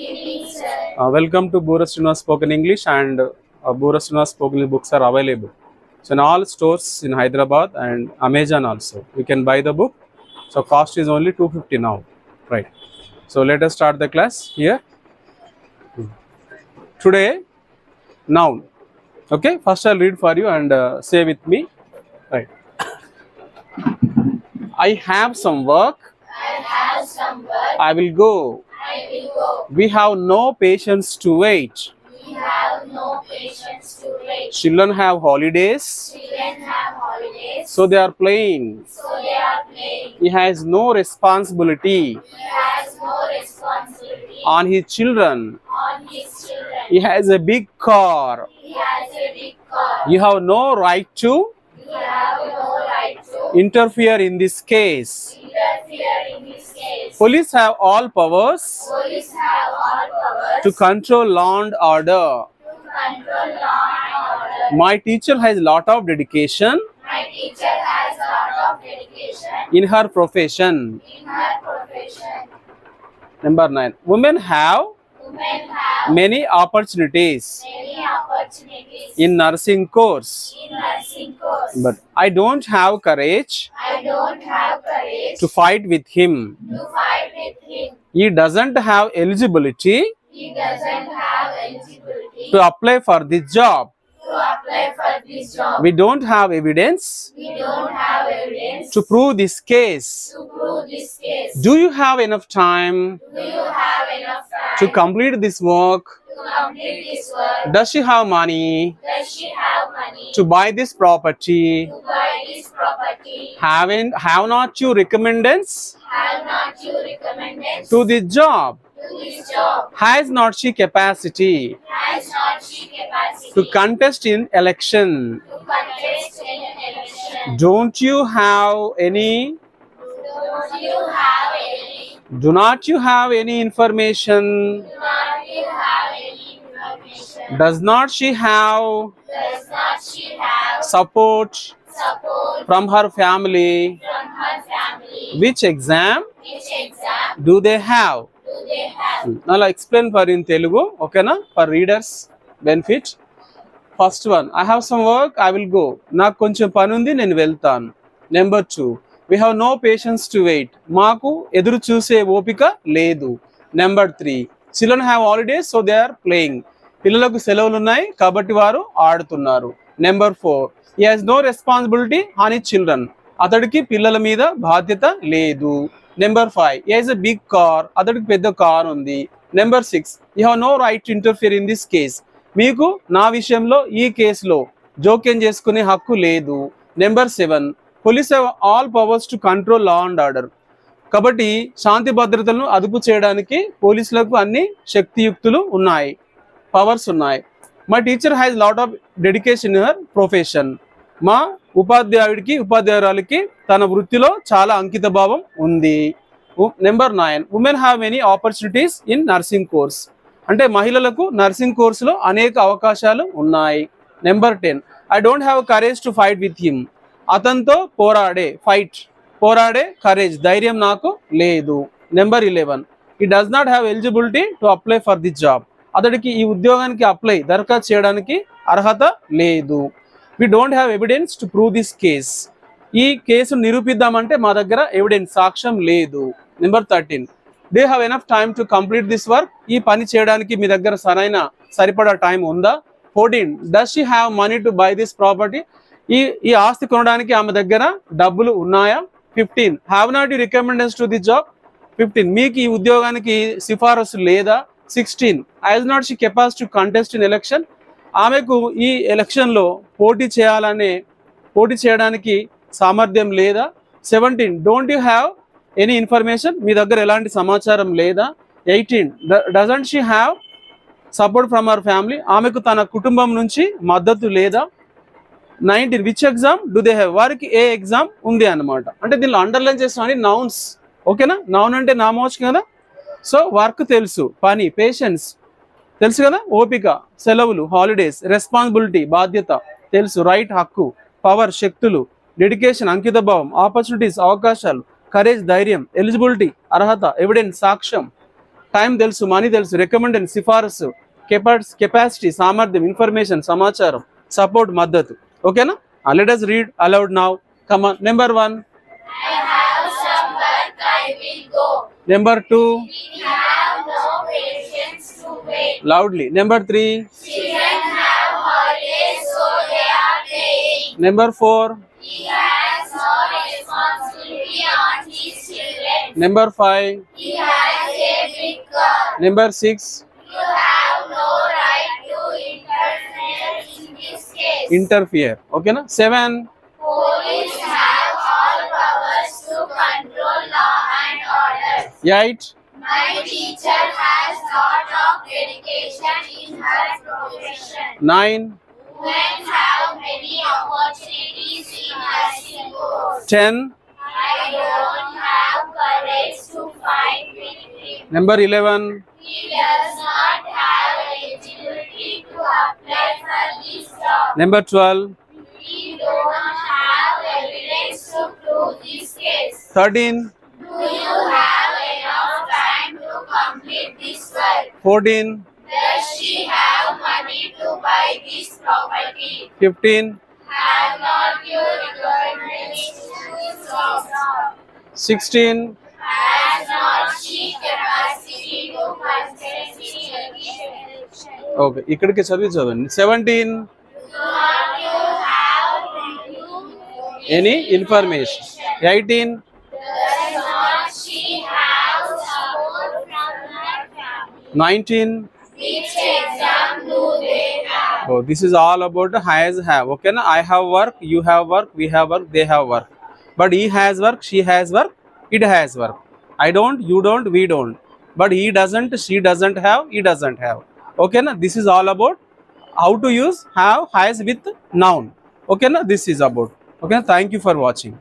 Uh, welcome to Bura Srinivas Spoken English and uh, Bura Srinivas Spoken English books are available. So in all stores in Hyderabad and Amazon also. You can buy the book. So cost is only 250 now. Right. So let us start the class here. Today, noun. Okay, first I'll read for you and uh, say with me. Right. I have some work. I have some work. I will go. We have no patience to wait. We have no patience to wait. Children have holidays, Children have holidays, so they are playing. so they are playing. He has no responsibility He has no responsibility on his children. on his children. He has a big car. He has a big car. You have no right to We have no right to interfere in this case. Police have all powers Police have all powers to control law and order. to control law and order. My teacher has lot of dedication My teacher has a lot of dedication in her profession. in her profession. Number nine. Women have Women have many opportunities many opportunities in nursing course. in nursing course. But I don't have courage I don't have courage to fight with him. to fight with him. He doesn't have eligibility He doesn't have eligibility to apply for this job. to apply for this job. We don't have evidence We don't have evidence to prove this case. to prove this case. Do you have enough time Do you have enough time to complete this work? To complete this work? Does she have money Does she have money to buy this property? to buy this property? Haven't have not you recommendance Have not you recommended to this job? to this job? Has not she capacity Has not she capacity to contest in election? to contest in election? Don't you have any Don't you have any? Do not you have any information? Do not you have any information? Does not she have not she have support support from her family? from her family? Which exam Which exam do they have? do they have? అలా explain for in Telugu ఓకేనా for readers benefit first one I have some work I will go నాకు కొంచెం పని ఉంది నేను వెళ్తాను number two we have no patience to wait మాకు ఎదురు చూసే ఓపిక లేదు number three children have holidays so they are playing పిల్లలకు సెలవులు ఉన్నాయి కాబట్టి వారు ఆడుతున్నారు. Number four he has no responsibility on the children అతడికి పిల్లల మీద బాధ్యత లేదు. Number five is a big car అతడికి పెద్ద కార్ ఉంది. Number six you have no right to interfere in this case మీకు నా విషయంలో ఈ కేసులో జోక్యం చేసుకునే హక్కు లేదు. Number seven police have all powers to control law and order కాబట్టి శాంతి భద్రతలను అదుపు చేయడానికి పోలీసులకు అన్ని శక్తియుక్తులు ఉన్నాయి. పవర్స్ ఉన్నాయి. మా teacher has lot of dedication in her profession మా ఉపాధ్యాయుడికి ఉపాధ్యాయురాలకి తన వృత్తిలో చాలా అంకిత భావం ఉంది. Number nine women have many opportunities in nursing course అంటే మహిళలకు నర్సింగ్ కోర్సులో అనేక అవకాశాలు ఉన్నాయి. Number ten I don't have courage to fight with him అతనితో పోరాడే ఫైట్ పోరాడే కరేజ్ ధైర్యం నాకు లేదు. Number eleven he does not have eligibility to apply for the job అతడికి ఈ ఉద్యోగానికి అప్లై దరఖాస్తు చేయడానికి అర్హత లేదు. We don't have evidence to prove this case ఈ కేసు నిరూపిద్దామంటే మా దగ్గర ఎవిడెన్స్ సాక్ష్యం లేదు. Number thirteen they have enough time to complete this work ఈ పని చేయడానికి మీ దగ్గర సరైన సరిపడా టైం ఉందా? Fourteen does she have money to buy this property ఈ ఈ ఆస్తి కొనడానికి ఆమె దగ్గర డబ్బులు ఉన్నాయా? Fifteen have not you recommendations to the job fifteen మీకు ఈ ఉద్యోగానికి సిఫారసు లేదా? Sixteen is not she capacity to contest in election ఆమెకు ఈ ఎలక్షన్లో పోటీ చేయాలనే పోటీ చేయడానికి సామర్థ్యం లేదా? Seventeen don't you have any information మీ దగ్గర ఎలాంటి సమాచారం లేదా? Eighteen doesn't she have support from our family ఆమెకు తన కుటుంబం నుంచి మద్దతు లేదా? Nineteen which exam do they have వారికి ఏ ఎగ్జామ్ ఉంది అన్నమాట. అంటే దీనిలో అండర్లైన్ చేసిన నౌన్స్ ఓకేనా నౌన్ అంటే నామోచ్ కదా? సో వర్క్ తెలుసు పని పేషెన్స్ తెలుసు కదా? ఓపిక సెలవులు హాలిడేస్ రెస్పాన్సిబిలిటీ బాధ్యత. తెలుసు రైట్ హక్కు పవర్ శక్తులు. డెడికేషన్ అంకిత భావం ఆపర్చునిటీస్ అవకాశాలు కరేజ్ ధైర్యం ఎలిజిబిలిటీ అర్హత ఎవిడెన్స్ సాక్ష్యం. టైం తెలుసు మనీ తెలుసు రికమెండెడ్ సిఫారసు కెపాస్ కెపాసిటీ సామర్థ్యం ఇన్ఫర్మేషన్ సమాచారం సపోర్ట్ మద్దతు. ఓకేనా let us read aloud now come on number one. Number two loudly. Number three. Holidays, so Number four. No Number five. Number six. You have no right to interfere in this case. Interfere. Okay, na? Seven. Police have all powers to control law and order. Eight. My teacher has taught of dedication in her profession. Nine. Women have many opportunities in nursing course. Ten. I don't have courage to fight with him. Number eleven. He does not have eligibility to apply for this job. Number twelve. We don't have evidence to prove this case. Thirteen. Do you 14 Does she have money to buy this property? 15 Have not you returned recognized shoes job? Sixteen. Has not she capacity to purchase this Seventeen. Do not you have any information? Eighteen. 19 Oh, this is all about the has have okay na? i have work you have work we have work they have work but he has work she has work it has work i don't you don't we don't but he doesn't she doesn't have he doesn't have okay na? this is all about how to use have has with noun okay na? this is about okay na? thank you for watching